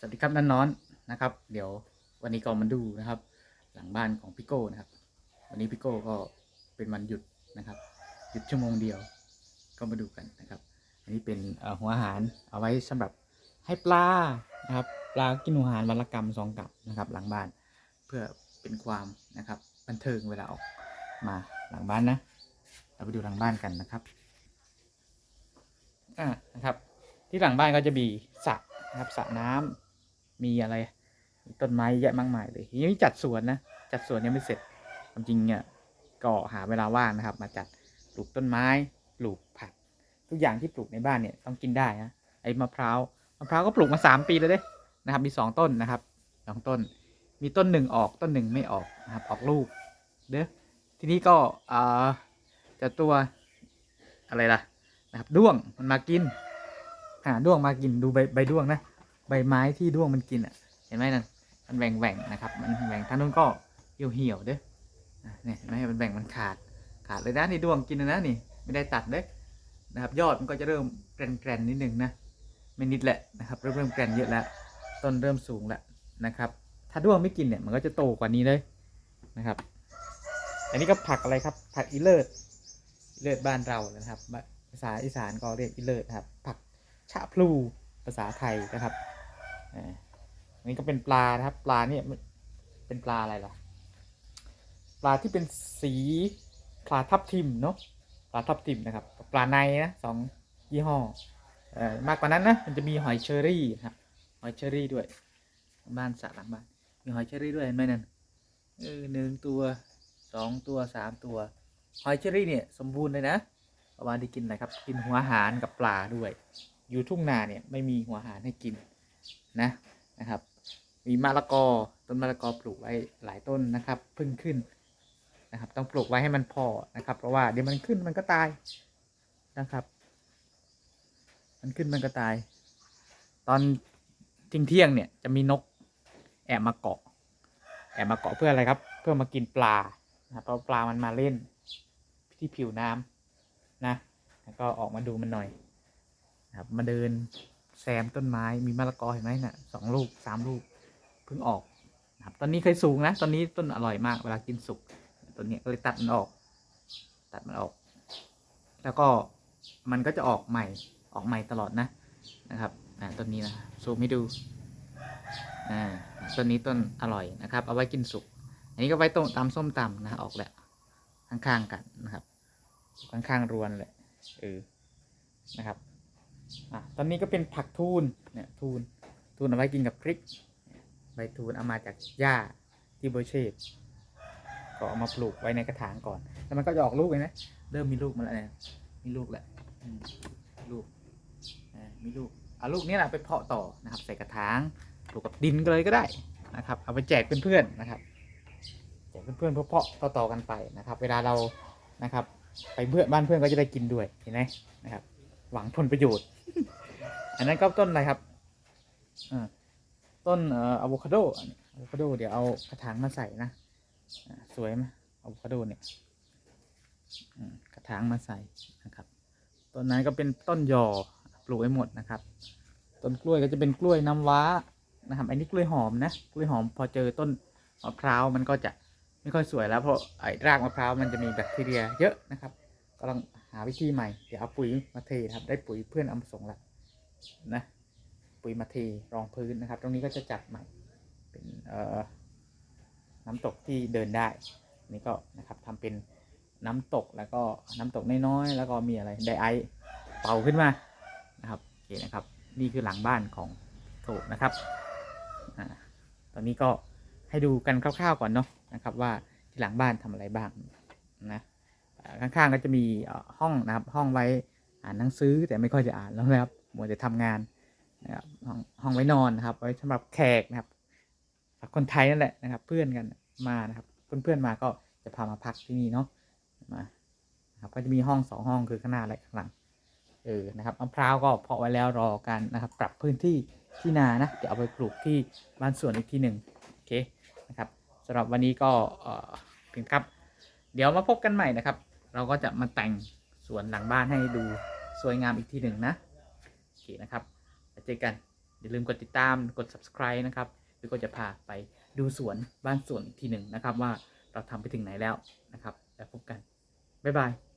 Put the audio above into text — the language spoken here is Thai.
สวัสดีครับนันนอนนะครับ เดี๋ยววันนี้ก็มาดูนะครับ หลังบ้านของพี่โก้นะครับ วันนี้พี่โก้ก็เป็นวันหยุดนะครับ หยุดชั่วโมงเดียว ก็มาดูกันนะครับ อันนี้เป็นหัวอาหารเอาไว้สำหรับให้ปลานะครับ ปลากินหัวอาหารวันละกรัมสองกรัมนะครับ หลังบ้านเพื่อเป็นความนะครับบันเทิงเวลาออกมาหลังบ้านนะ เราไปดูหลังบ้านกันนะครับอ่านะครับ ที่หลังบ้านก็จะมีสระนะครับสระน้ำ มีอะไร ต้นไม้เยอะแยะมากมายเลยยังไม่จัดสวนนะจัดสวนยังไม่เสร็จความจริงเนี่ยก็หาเวลาว่างนะครับ มาจัดปลูกต้นไม้ปลูกผัก ทุกอย่างที่ปลูกในบ้านเนี่ยต้องกินได้นะไอ้มะพร้าวมะพร้าวก็ปลูกมาสามปีแล้วเด้นะครับ มีสองต้นนะครับสองต้น มีต้นหนึ่งออกต้นหนึ่งไม่ออกนะครับ ออกลูกเด้อทีนี้ก็อ่าจะตัวอะไรล่ะนะครับด้วงมันมากินหาด้วงมากินดูใบใบด้วงนะ ใบไม้ที่ด้วงมันกินอะ เห็นไหมนั่นมันแหว่งแหว่งนะครับ มันแหว่งทางนู้นก็เหี่ยวเหี่ยวเด้อเนี่ยเห็นไหมมันแบ่งมันขาด ขาดเลยนะนี่ด้วงกินนะนี่ ไม่ได้ตัดเด้อนะครับ ยอดมันก็จะเริ่มแกรนๆนิดหนึ่งนะไม่นิดแหละนะครับเริ่มเริ่มแกรนเยอะแล้วต้นเริ่มสูงแล้วนะครับ ถ้าด้วงไม่กินเนี่ยมันก็จะโตกว่านี้เลยนะครับ อันนี้ก็ผักอะไรครับ ผักอีเลิศอีเลิศบ้านเรานะครับภาษาอีสานก็เรียกอีเลิศครับ ผักชะพลูภาษาไทยนะครับ อันนี้ก็เป็นปลานะครับ ปลาเนี่ยเป็นปลาอะไรล่ะ ปลาที่เป็นสีปลาทับทิมเนาะปลาทับทิมนะครับ ปลาในนะสองยี่ห้ออมากกว่านั้นนะมันจะมีหอยเชอรี่ครับหอยเชอรี่ด้วย บ้านสระหลังบ้านมีหอยเชอรี่ด้วยเห็นไหมนั่นหนึ่งตัวสองตัวสามตัว หอยเชอรี่เนี่ยสมบูรณ์เลยนะประมาณที่กินอะครับ กินหัวอาหารกับปลาด้วย อยู่ทุ่งนาเนี่ยไม่มีหัวอาหารให้กิน นะนะครับ มีมะละกอต้นมะละกอปลูกไว้หลายต้นนะครับเพิ่งขึ้นนะครับ ต้องปลูกไว้ให้มันพอนะครับ เพราะว่าเดี๋ยวมันขึ้นมันก็ตายนะครับ มันขึ้นมันก็ตาย ตอนเที่ยงเที่ยงเนี่ยจะมีนกแอบมาเกาะ แอบมาเกาะเพื่ออะไรครับ เพื่อมากินปลานะครับเพราะปลามันมาเล่นที่ผิวน้ำนะ แล้วก็ออกมาดูมันหน่อยนะครับมาเดิน แซมต้นไม้มีมะละกอเห็นไหมน่ะสองลูกสามลูกเพิ่งออกนะครับตอนนี้เคยสูงนะ ตอนนี้ต้นอร่อยมาก เวลากินสุกต้นนี้ก็เลยตัดมันออก ตัดมันออก แล้วก็มันก็จะออกใหม่ออกใหม่ตลอดนะนะครับอ่าต้นนี้นะซูมให้ดูอ่าต้นนี้ต้นอร่อยนะครับ เอาไว้กินสุก อันนี้ก็ไว้ต้มตำส้มตำนะออกแหละข้างๆกันนะครับ ข้างๆรวนเลยเออนะครับ อะตอนนี้ก็เป็นผักทูนเนี่ยทูนทูนเอาไว้กินกับพริก ใบทูนเอามาจากหญ้าที่โบเชตก็เอามาปลูกไว้ในกระถางก่อน แล้วมันก็จะออกลูกเลยนะ เริ่มมีลูกมาแล้วเนี่ย มีลูกแล้วลูกมีลูก เอาลูกนี้แหละไปเพาะต่อนะครับ ใส่กระถาง ปลูกกับดินก็เลยก็ได้นะครับ เอาไปแจกเพื่อนๆนะครับ แจกเพื่อนๆเพื่อเพาะต่อๆกันไปนะครับ เวลาเรา นะครับ ไปเพื่อนบ้านเพื่อนก็จะได้กินด้วย เห็นไหมนะครับ หวังผลประโยชน์ อันนั้นก็ต้นอะไรครับอ่าต้นอะโวคาโดอะโวคาโดเดี๋ยวเอากระถางมาใส่นะสวยไหมอะโวคาโดเนี่ยอืมกระถางมาใส่นะครับต้นนั้นก็เป็นต้นยอปลูกไว้หมดนะครับ ต้นกล้วยก็จะเป็นกล้วยน้ำว้านะครับอันนี้กล้วยหอมนะกล้วยหอมพอเจอต้นมะพร้าวมันก็จะไม่ค่อยสวยแล้วเพราะไอ้รากมะพร้าวมันจะมีแบคทีเรียเยอะนะครับก็ต้องาวิธีใหม่ เดี๋ยวเอาปุ๋ยมาเทครับ ได้ปุ๋ยเพื่อนเอามาส่งแล้วนะ ปุ๋ยมาเทรองพื้นนะครับ ตรงนี้ก็จะจัดใหม่ เป็นเอ่อน้ำตกที่เดินได้ นี่ก็นะครับทำเป็นน้ำตกแล้วก็น้ำตกน้อยๆแล้วก็มีอะไรไดไอเป่าขึ้นมานะครับโอเคนะครับ นี่คือหลังบ้านของโถนะครับอตอนนี้ก็ให้ดูกันคร่าวๆก่อนเนาะนะครับ ว่าที่หลังบ้านทำอะไรบ้างนะ ข้างๆก็จะมีห้องนะครับห้องไว้อ่านหนังสือแต่ไม่ค่อยจะอ่านแล้วนะครับมัวแต่ทำงานนะครับห้องห้องไว้นอนนะครับ ไว้สำหรับแขกนะครับคนไทยนั่นแหละนะครับ เพื่อนกันมานะครับ เพื่อนๆมาก็จะพามาพักที่นี่เนาะมานะครับก็จะมีห้องสองห้องคือข้างหน้าและข้างหลังเออนะครับมะพร้าวก็เพาะไว้แล้วรอการนะครับ ปรับพื้นที่ที่นานะเดี๋ยวเอาไปปลูกที่บ้านสวนอีกที่หนึ่งโอเคนะครับสำหรับวันนี้ก็เออเพียงครับ เดี๋ยวมาพบกันใหม่นะครับ เราก็จะมาแต่งสวนหลังบ้านให้ดูสวยงามอีกทีหนึ่งนะโอเคนะครับเจอกันอย่าลืมกดติดตามกด subscribe นะครับพี่ก็จะพาไปดูสวนบ้านสวนอีกทีหนึ่งนะครับ ว่าเราทำไปถึงไหนแล้วนะครับ แล้วพบกัน บ๊ายบาย